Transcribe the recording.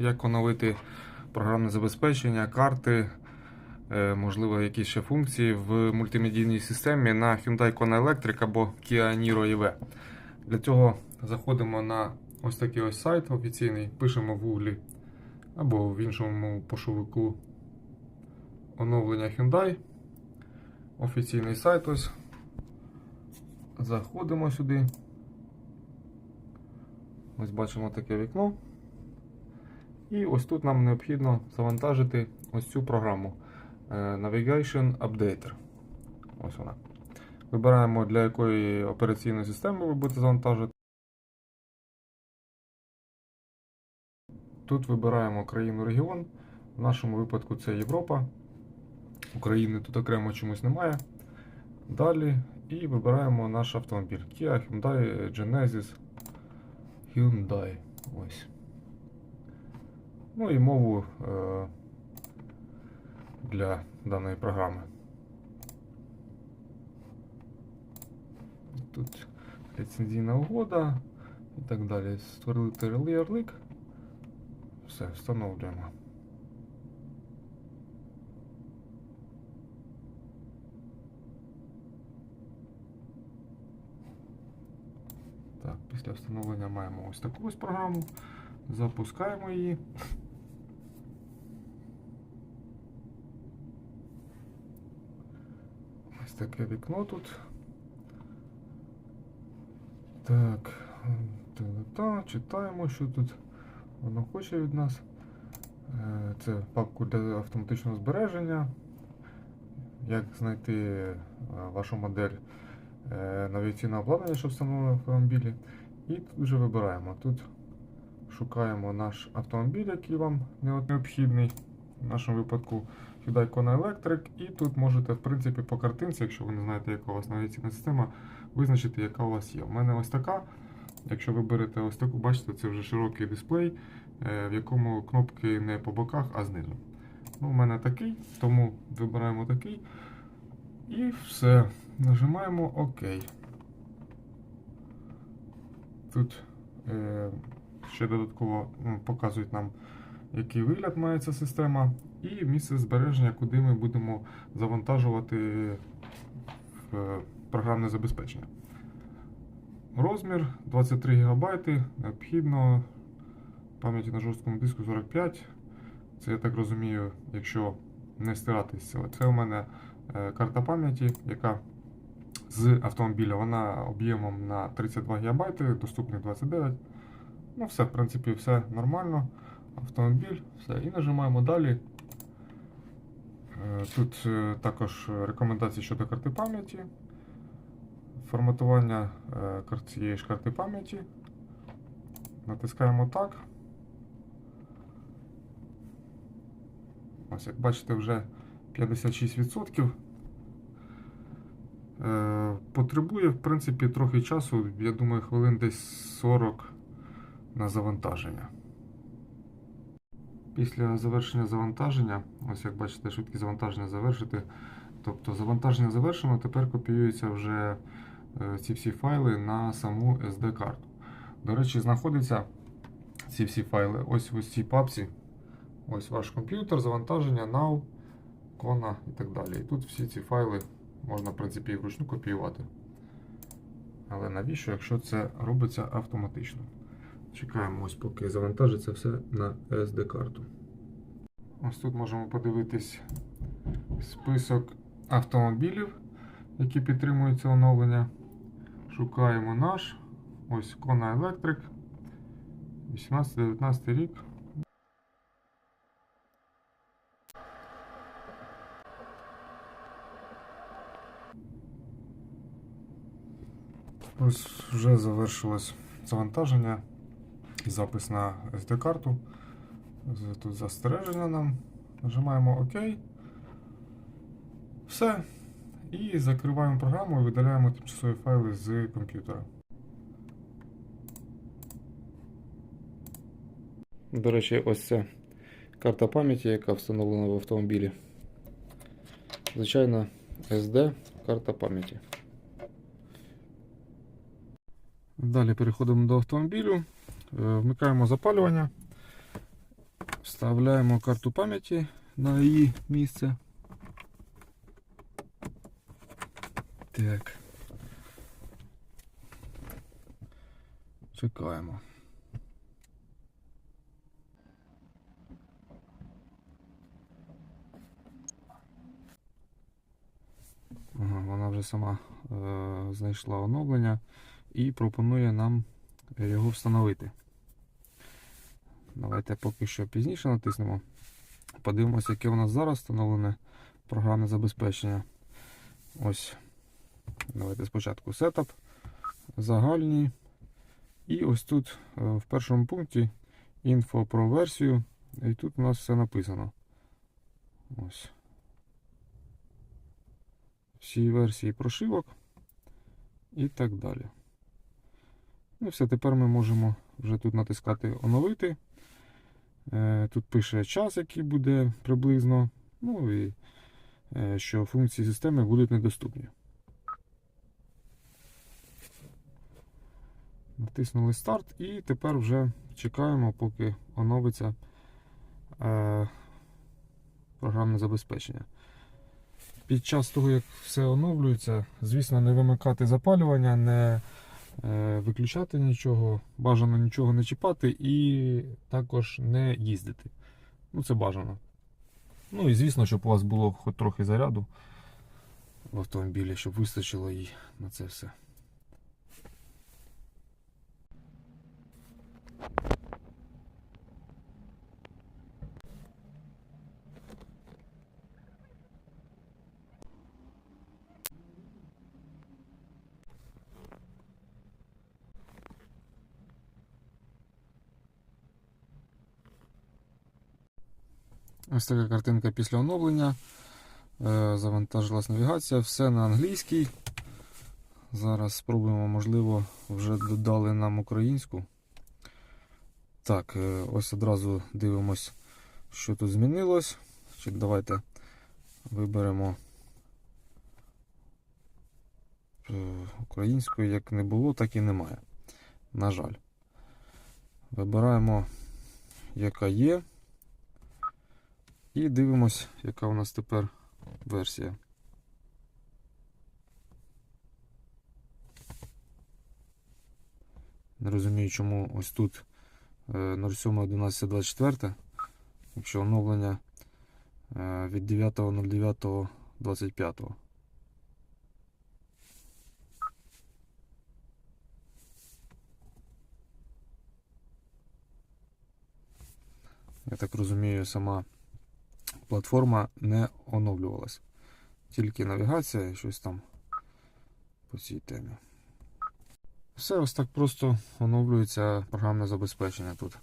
як оновити програмне забезпечення, карти, е, можливо, якісь ще функції в мультимедійній системі на Hyundai Kona Electric або Kia Niro EV. Для цього заходимо на ось такий ось сайт офіційний, пишемо в Google або в іншому пошуку оновлення Hyundai. Офіційний сайт ось. Заходимо сюди. Ось бачимо таке вікно. І ось тут нам необхідно завантажити ось цю програму е, Navigation Updater. Ось вона. Вибираємо, для якої операційної системи ви будете завантажувати. Тут вибираємо країну регіон. В нашому випадку це Європа. України тут окремо чомусь немає. Далі і вибираємо наш автомобіль. Kia, Hyundai, Genesis, Hyundai. Ось. Ну і мову е, для даної програми. Тут ліцензійна угода і так далі. Створити ярлик. Все, встановлюємо. Так, після встановлення маємо ось таку ось програму. Запускаємо її. Ось таке вікно тут. Так, та-та, читаємо, що тут воно хоче від нас. Е, Це папку для автоматичного збереження. Як знайти е, вашу модель е, навігаційного обладнання, що встановлено в автомобілі. І тут вже вибираємо. Тут шукаємо наш автомобіль, який вам необхідний. В нашому випадку Hyundai Kona Electric. І тут можете, в принципі, по картинці, якщо ви не знаєте, яка у вас навігаційна система, визначити, яка у вас є. У мене ось така. Якщо ви берете ось таку, бачите, це вже широкий дисплей, е, в якому кнопки не по боках, а знизу. Ну, у мене такий, тому вибираємо такий. І все. Нажимаємо ОК. Тут е, ще додатково ну, показують нам, який вигляд має ця система, і місце збереження, куди ми будемо завантажувати е, програмне забезпечення. Розмір 23 ГБ, необхідно. Пам'яті на жорсткому диску 45. Це я так розумію, якщо не стирати з цього. Це у мене е, карта пам'яті, яка з автомобіля вона об'ємом на 32 ГБ, доступних 29. Ну, все, в принципі, все нормально. Автомобіль, все. І нажимаємо далі. Е, Тут е, також рекомендації щодо карти пам'яті. Форматування е, цієї ж карти пам'яті. Натискаємо так. Ось, як бачите, вже 56%. Е, Потребує, в принципі, трохи часу, я думаю, хвилин десь 40 на завантаження. Після завершення завантаження, ось як бачите, швидкі завантаження завершити. Тобто завантаження завершено, тепер копіюються вже е, ці всі файли на саму SD-карту. До речі, знаходяться ці всі файли ось в цій папці. Ось ваш комп'ютер, завантаження, Now, Kona і так далі. І тут всі ці файли можна, в принципі, вручну копіювати. Але навіщо, якщо це робиться автоматично? Чекаємо, ось поки завантажиться все на SD-карту. Ось тут можемо подивитись список автомобілів, які підтримують це оновлення. Шукаємо наш. Ось Kona Electric. 18-19 рік. Ось вже завершилось завантаження запис на SD-карту. Тут застереження нам. Нажимаємо ОК. Все. І закриваємо програму і видаляємо тимчасові файли з комп'ютера. До речі, ось ця карта пам'яті, яка встановлена в автомобілі. Звичайно, SD карта пам'яті. Далі переходимо до автомобілю, вмикаємо запалювання Вставляємо карту пам'яті на її місце. Так. Чекаємо. Вона вже сама е, знайшла оновлення і пропонує нам його встановити. Давайте поки що пізніше натиснемо. Подивимося, яке у нас зараз встановлене програмне забезпечення. Ось. Давайте спочатку сетап, загальні. І ось тут е, в першому пункті інфо про версію. І тут у нас все написано. Ось. Всі версії прошивок і так далі. Ну все, тепер ми можемо вже тут натискати оновити. Е, Тут пише час, який буде приблизно. Ну і е, що функції системи будуть недоступні. Натиснули старт і тепер вже чекаємо, поки оновиться е, програмне забезпечення. Під час того, як все оновлюється, звісно, не вимикати запалювання, не виключати нічого, бажано нічого не чіпати і також не їздити. Ну, це бажано. Ну і звісно, щоб у вас було хоч трохи заряду в автомобілі, щоб вистачило їй на це все. Ось така картинка після оновлення. Е, Завантажилась навігація, все на англійській. Зараз спробуємо, можливо, вже додали нам українську. Так, е, ось одразу дивимось, що тут змінилось. Давайте виберемо е, українською, як не було, так і немає. На жаль. Вибираємо, яка є. І дивимось, яка у нас тепер версія. Не розумію, чому ось тут е, 07.11.24, якщо оновлення е, від 9.09.25. Я так розумію, сама платформа не оновлювалась. Тільки навігація і щось там по цій темі. Все ось так просто оновлюється програмне забезпечення тут.